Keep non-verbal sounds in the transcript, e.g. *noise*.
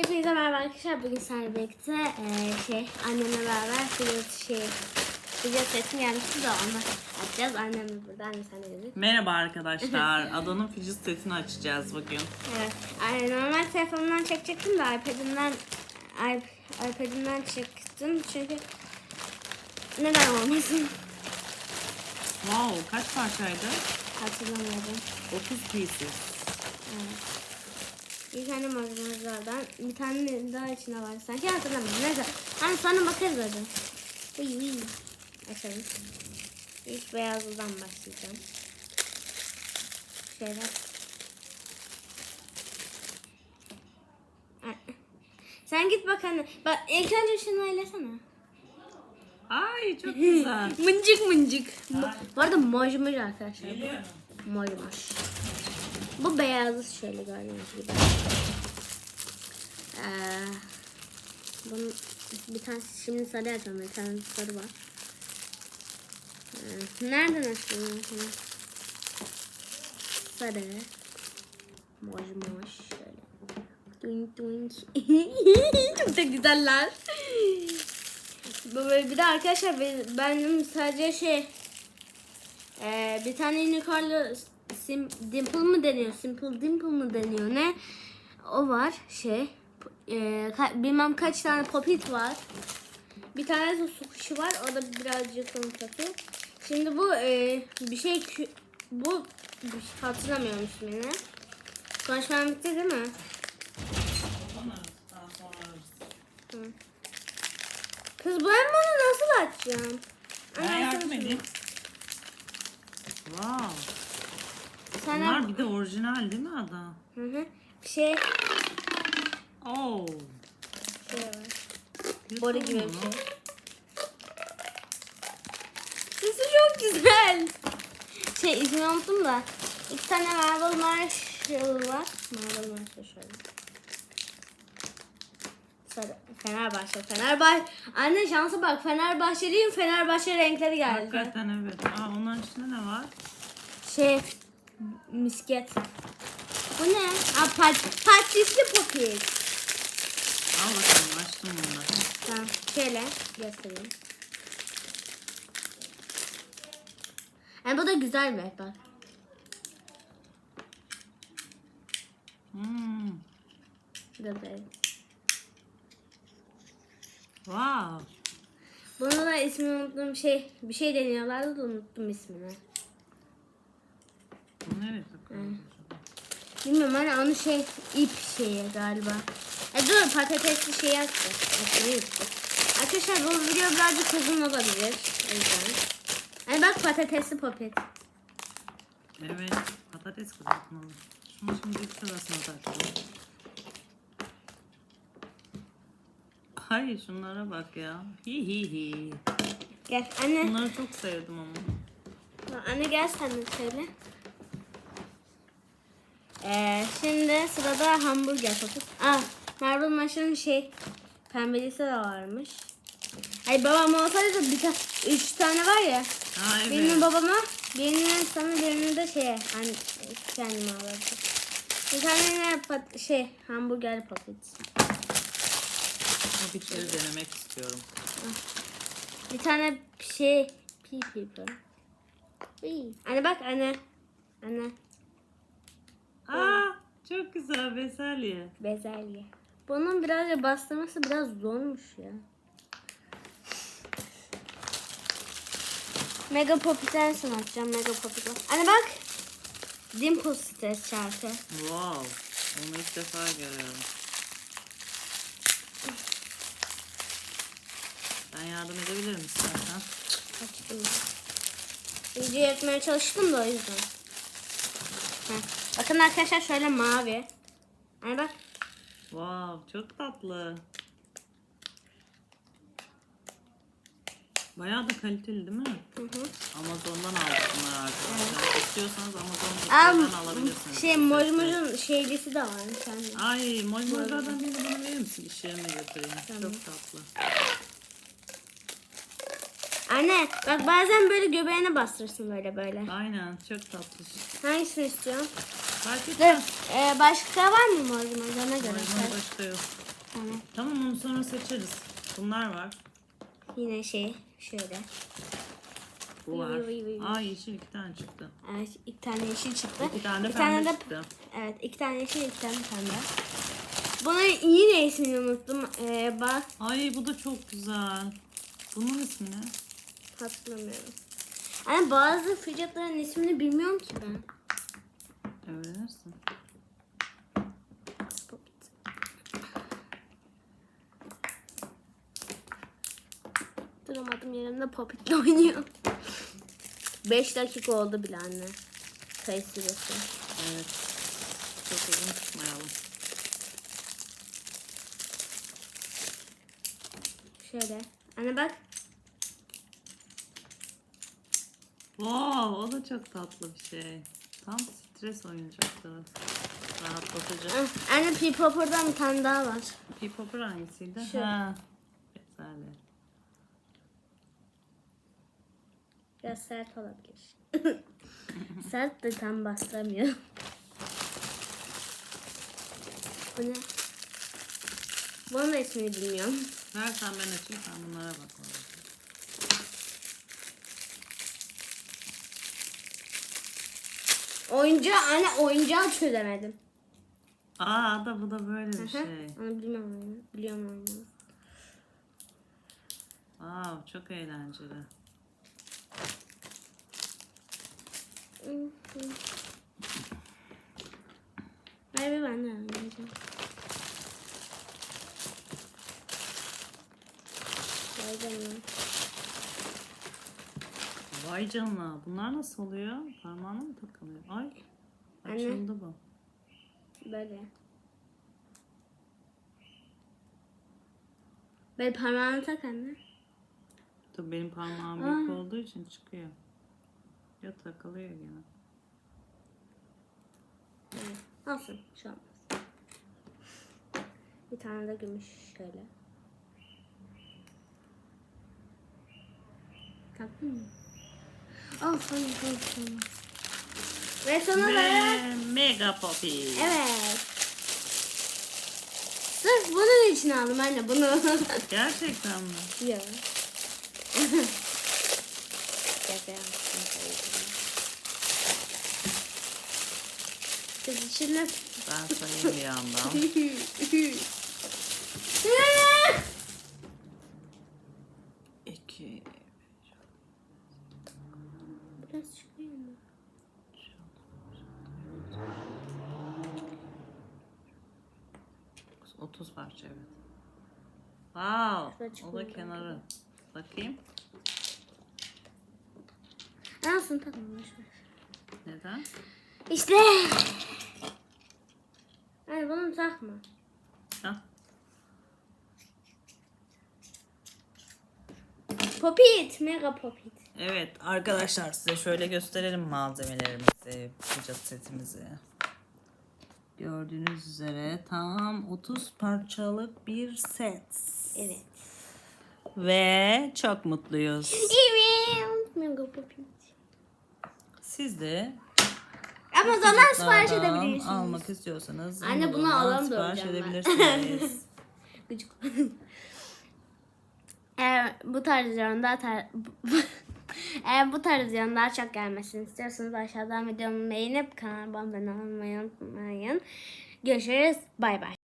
Hepinize merhaba arkadaşlar. Bugün sizlerle birlikte eee, şey annemle beraber video şey video setim gelmişti de onu açacağız. Annem de burada. Annem sen de. Merhaba arkadaşlar. *laughs* Adanın fidget setini açacağız bugün. Evet. Ay, normal telefonumdan çekecektim de iPad'imden iP- iPad'imden çektim çünkü neden olmasın Wow, kaç parçaydı? hatırlamıyorum. 30 pieces. Bir tane malzemelerden bir tane daha içine var sanki hatırlamıyorum. Neyse. Hani sonra bakarız hadi. Uy uy. Açalım. İlk beyazlıdan başlayacağım. Şöyle. Sen git bak anne. Bak ilk önce şunu eylesene. Ay çok *laughs* güzel. Mıncık mıncık. Ay. bu arada moj moj arkadaşlar. Geliyor mu? Moj moj. Bu beyazı şöyle gördüğünüz gibi. Ee, bunun bir tane şimdi sarı açalım. Bir tane sarı var. Ee, nereden açılıyor? Hı. Sarı. Moj moj. Şöyle. Twink twink. *laughs* Çok da güzeller. Böyle bir de arkadaşlar ben- benim sadece şey ee, bir tane unicornlu sim, dimple mı deniyor? Simple dimple mı deniyor? Ne? O var şey. E, ka- bilmem kaç tane popit var. Bir tane de su kuşu var. O da birazcık onu satıyor. Şimdi bu e, bir şey bu hatırlamıyorum ismini. Konuşmam bitti değil mi? Alırız. Kız ben bunu nasıl açacağım? Ben yardım edeyim. Wow. Sana Bunlar bir de orijinal değil mi Ada? Hı hı. Şey Oh. şey var. Boru gibi bir şey. Sesi çok güzel. Şey ismini unuttum da. İki tane Marble Marshall var. Marble Marshall şöyle. Sarı. Fenerbahçe. Fenerbahçe. Anne şansa bak. Fenerbahçeliyim. Fenerbahçe renkleri geldi. Hakikaten evet. Aa, onların içinde ne var? Şey misket. Bu ne? Aa, pat, patisli popit. Al bakalım açtım bunları. Tamam. Şöyle göstereyim. Yani bu da güzel bir bak. Hmm. Bu da böyle. Wow. Bunu da ismini unuttum şey bir şey deniyorlardı da unuttum ismini. Nereye? Bilmiyorum hani onun şey ip şeyi galiba. E dur patatesli şey yaptı. Aşırı yaptı. Arkadaşlar bu video birazcık uzun olabilir. O yüzden. Hani bak patatesli popet. Evet. Patates kızartmalı. Şunu şimdi sırasına takalım. Ay şunlara bak ya. Hi hi hi. Gel anne. Bunları çok sevdim ama. Anne gel sen de söyle. Ee, şimdi sırada hamburger sosu. Aa, Marble Mash'ın şey pembelisi de varmış. Ay babam olsaydı bir tane üç tane var ya. Evet. Birini babama, birini sana, birini de şeye. Anne, kendime alırdım. Bir tane yine pat, şey hamburger paket. Popitleri denemek istiyorum. Bir tane şey pea people. Uy. Anne bak anne. Anne. Çok güzel bezelye. Bezelye. Bunun birazcık bastırması biraz zormuş ya. Mega Pop'ten son atacağım. Mega Pop'ten. Anne bak. Dimple stres çarkı. Wow. Onu ilk defa görüyorum. Ben yardım edebilirim istersen. Açtım. İyice yapmaya çalıştım da o yüzden. Heh. Bakın arkadaşlar şöyle mavi. Anne bak. Wow çok tatlı. Bayağı da kaliteli değil mi? Hı hı. Amazon'dan aldık bunları arkadaşlar. İstiyorsanız Aa, Amazon'dan alabilirsiniz. şey bu moj seti. mojun şeylisi de var. Sen Ay moj mojlardan birini bana verir misin? İş yerine götüreyim. Tamam. Çok tatlı. Anne bak bazen böyle göbeğine bastırırsın böyle böyle. Aynen çok tatlı. Hangisini istiyorsun? Fark Dur. Ee, başka var mı? Ona göre. Moj başka yok. sonra seçeriz. Bunlar var. Yine şey şöyle. Bu var. Vıy vıy vıy. Aa yeşil iki tane çıktı. Evet iki tane yeşil çıktı. İki tane de Bir pembe de çıktı. Evet iki tane yeşil iki tane pembe. Buna yine ismini unuttum. Ee, bak Ay bu da çok güzel. Bunun ismi ne? hatırlamıyorum. Yani bazı fidgetların ismini bilmiyorum ki ben. Öğrenirsin. Duramadım yerimde Poppet'le oynuyor. 5 dakika oldu bile anne. Sayı süresi. Evet. Çok uzun tutmayalım. Şöyle. Anne bak. Wow, o da çok tatlı bir şey. Tam stres oyuncakları. Rahatlatıcı. Ah, Anne Pea Popper'dan bir tane daha var. Pea Popper hangisiydi? Şu. Ha. Güzel. Biraz sert olabilir. *laughs* sert de tam bastıramıyor. Bu ne? Bunun da ismini bilmiyorum. Ver sen ben açayım sen bunlara bak. orada. Oyuncağı, anne oyuncağı çözemedim. Aa da bu da böyle bir şey. Onu bilmiyorum oyunu. Biliyorum oyunu. Wow, çok eğlenceli. Ver bir ben de oynayacağım. Vay canına. Vay canına. Bunlar nasıl oluyor? Parmağına mı takılıyor? Ay. Açıldı bu. Böyle. Böyle parmağını tak anne. Tabii benim parmağım büyük olduğu için çıkıyor. Ya takılıyor gene. Olsun. Şu olmaz. Bir tane de gümüş şöyle. Taktın mı? Olsun. Olsun. Ve son olarak Mega Poppy. evet. Sırf bunun için aldım anne bunu. *laughs* Gerçekten mi? Yok. İçine... Ben sayayım bir yandan. *laughs* İki. Biraz çıkıyor mu? Otuz parça evet. Wow. O da kenarı. Bakayım. Alsın takma boşver. Neden? İşte. Hayır bunu takma. Hah. Popit. Mega popit. Evet arkadaşlar size şöyle gösterelim malzemelerimizi, fidget setimizi. Gördüğünüz üzere tam 30 parçalık bir set. Evet. Ve çok mutluyuz. Evet. Siz de Amazon'dan sipariş Fidget'lardan edebilirsiniz. almak istiyorsanız Anne, bunu Amazon'dan alalım da sipariş hocam ben. edebilirsiniz. *laughs* Gıcık. Eğer bu tarz videonun daha tar- *laughs* Eğer bu tarz daha çok gelmesini istiyorsanız aşağıdan videomu beğenip kanalıma abone olmayı unutmayın. Görüşürüz. Bay bay.